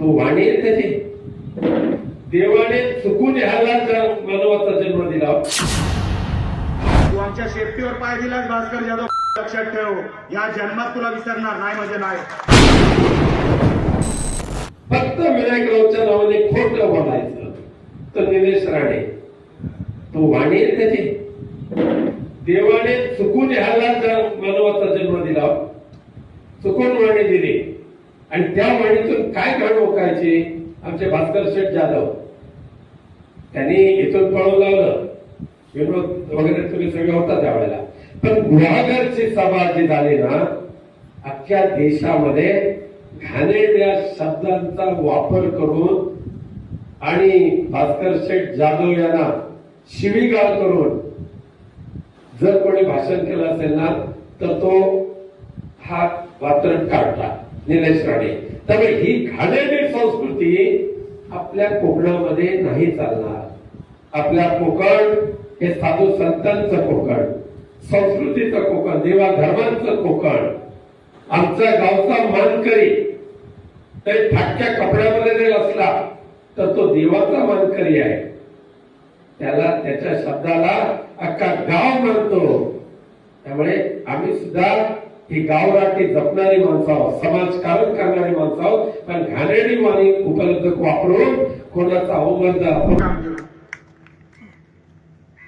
तो वाणी आहे त्याची देवाने चुकून ह्याला मानवाचा जन्म दिला. तू आमच्या शेपटीवर पाय दिलास भास्कर जाधव. लक्षात ठेव या जन्मात तुला विसरणार नाही म्हणजे नाही. फक्त विनायक रावच्या नावाने खोट बोलायचं. तर निलेश राणे तो वाणी आहे त्याची देवाने चुकून ह्याला मानवाचा जन्म दिला. चुकून वाणी दिली. आणि त्या वाणीतून काय घड ओकायचे? आमचे भास्कर शेठ जाधव. त्यांनी इथून पळून लावलं. विनोद वगैरे तुम्ही सगळे होता त्यावेळेला. पण गुहागरची सभा जी झाली ना अख्ख्या देशामध्ये घाणेरड्या शब्दांचा वापर करून आणि भास्कर शेठ जाधव यांना शिवीगाळ करून जर कोणी भाषण केलं असेल ना तर तो हा वात्रट काढला. निलेश राणे. त्यामुळे ही घाणेरडी संस्कृती आपल्या कोकणामध्ये नाही चालणार. आपल्या कोकण हे साधू संतांचं कोकण संस्कृतीचं कोकण देवा धर्मांचं कोकण आमच्या गावचा मानकरी तरी फाटक्या कपड्यामध्ये जरी असला तर तो देवाचा मानकरी आहे. त्याला त्याच्या शब्दाला अख्खा गाव मानतो त्यामुळे आम्ही सुद्धा ही गावराटी जपणारी माणसं आहोत समाजकारण करणारी माणसं आहोत पण घाणेरडी वाणी उपलब्ध वापरून कोणाचा अवमर्द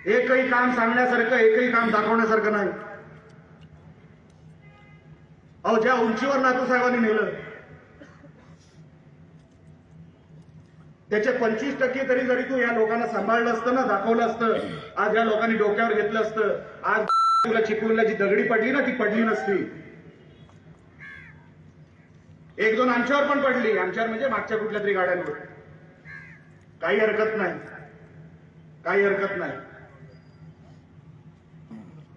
एकही काम सांगण्यासारखं एकही काम दाखवण्यासारखं नाही. अहो ज्या उंचीवर नातू साहेबांनी नेलं त्याचे पंचवीस टक्के तरी जरी तू या लोकांना सांभाळलं असतं ना दाखवलं असतं आज या लोकांनी डोक्यावर घेतलं असतं आज चिपळूणला जी दगडी पडली ना ती पडली नसती. एक दोन आमच्यावर पण पडली. आमच्यावर म्हणजे मागच्या कुठल्या तरी गाड्यांवर. काही हरकत नाही. काही हरकत नाही.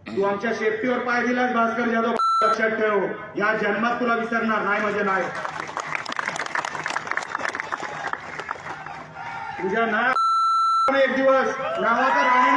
तू आमच्या शेपटीवर पाय दिलास भास्कर जाधव. लक्षात ठेव. या जन्मात तुला विसरणार नाही म्हणजे नाही. तुझ्या ना एक दिवस. नावाचा राणी